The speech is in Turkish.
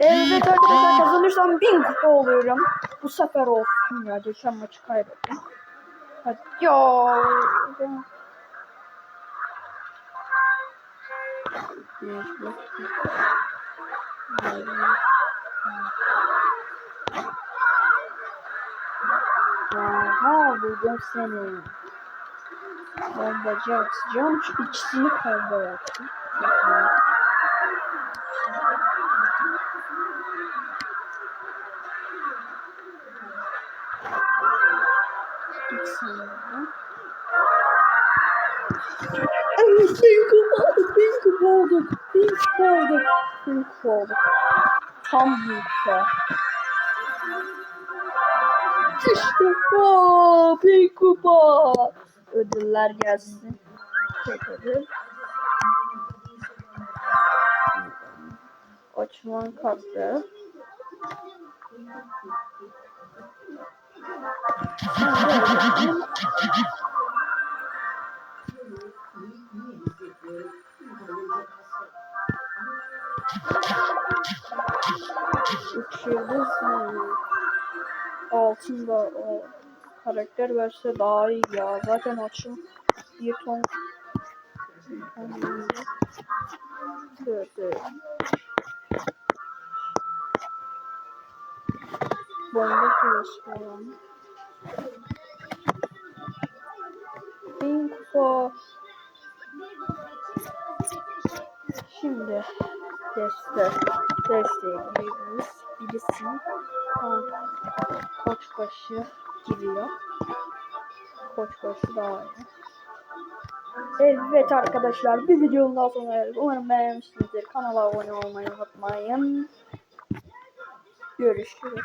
Evet arkadaşlar kazanırsam 1000 kupa oluyorum. Bu sefer olsun ya. Geçen maçı kaybettim. Hadi ya. Aha buldum seni. Bombacı atacağım. Şu ikisini combo yaptım. Bin kupa aldık, bin kupa olduk, bin kupa olduk, bin kupa olduk. Tam kupa. İşte bu, bin kupa. Ödüller gelsin. Tek ödül. Açman kartı. Üç yıldız? Altında o karakter verse daha iyi ya. Zaten açım bir ton bir ton Bomba falan. Bin kupa. Şimdi deste desteğe giriyoruz. Birisi tam koçbaşı giriyor. Koçbaşı daha iyi. Evet arkadaşlar bir videonun daha sonuna geldik. Umarım beğenmişsinizdir. Kanala abone olmayı unutmayın. Görüşürüz.